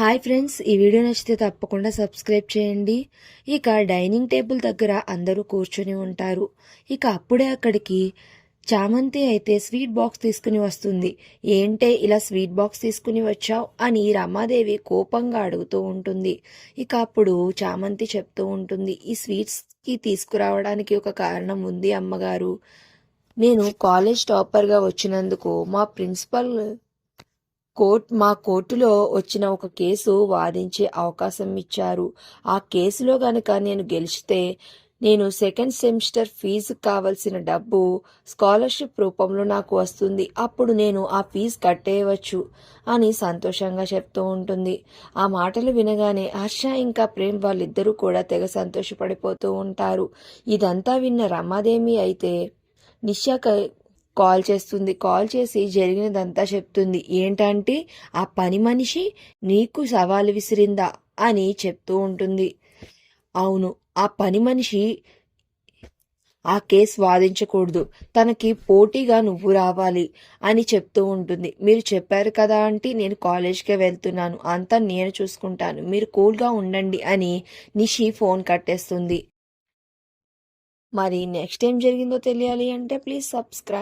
Hi friends ఈ video నచ్చితే తప్పకుండా సబ్స్క్రైబ్ చేయండి. ఇక డైనింగ్ టేబుల్ దగ్గర అందరూ కూర్చొని ఉంటారు. ఇక అప్పుడే అక్కడికి చామంతి అయితే స్వీట్ బాక్స్ తీసుకుని వస్తుంది. ఏంటే ఇలా స్వీట్ బాక్స్ తీసుకుని వచ్చావు అని రమాదేవి కోపంగా అడుగుతూ ఉంటుంది. ఇక అప్పుడు చామంతి చెప్తూ ఉంటుంది ఈ స్వీట్స్కి తీసుకురావడానికి ఒక కారణం ఉంది అమ్మగారు. నేను కాలేజ్ టాపర్గా వచ్చినందుకు మా ప్రిన్సిపల్ కోర్ట్ మా కోర్టులో వచ్చిన ఒక కేసు వాదించే అవకాశం ఇచ్చారు. ఆ కేసులో గనక నేను గెలిచితే నేను సెకండ్ సెమిస్టర్ ఫీజు కావలసిన డబ్బు స్కాలర్షిప్ రూపంలో నాకు వస్తుంది. అప్పుడు నేను ఆ ఫీజు కట్టేయవచ్చు అని సంతోషంగా చెప్తూ ఉంటుంది. ఆ మాటలు వినగానే హర్ష ఇంకా ప్రేమ్ వాళ్ళిద్దరూ కూడా తెగ సంతోషపడిపోతూ ఉంటారు. ఇదంతా విన్న రమాదేవి అయితే నిశాక కాల్ చేస్తుంది. కాల్ చేసి జరిగినదంతా చెప్తుంది. ఏంటంటే ఆ పని మనిషి నీకు సవాలు విసిరిందా అని చెప్తూ ఉంటుంది. అవును ఆ పని మనిషి ఆ కేసు వాదించకూడదు. తనకి పోటీగా నువ్వు రావాలి అని చెప్తూ ఉంటుంది. మీరు చెప్పారు కదా అంటే నేను కాలేజ్కే వెళ్తున్నాను. అంతా నేను చూసుకుంటాను. మీరు కూల్గా ఉండండి అని నిషి ఫోన్ కట్టేస్తుంది. మరి నెక్స్ట్ ఏం జరిగిందో తెలియాలి అంటే ప్లీజ్ సబ్స్క్రైబ్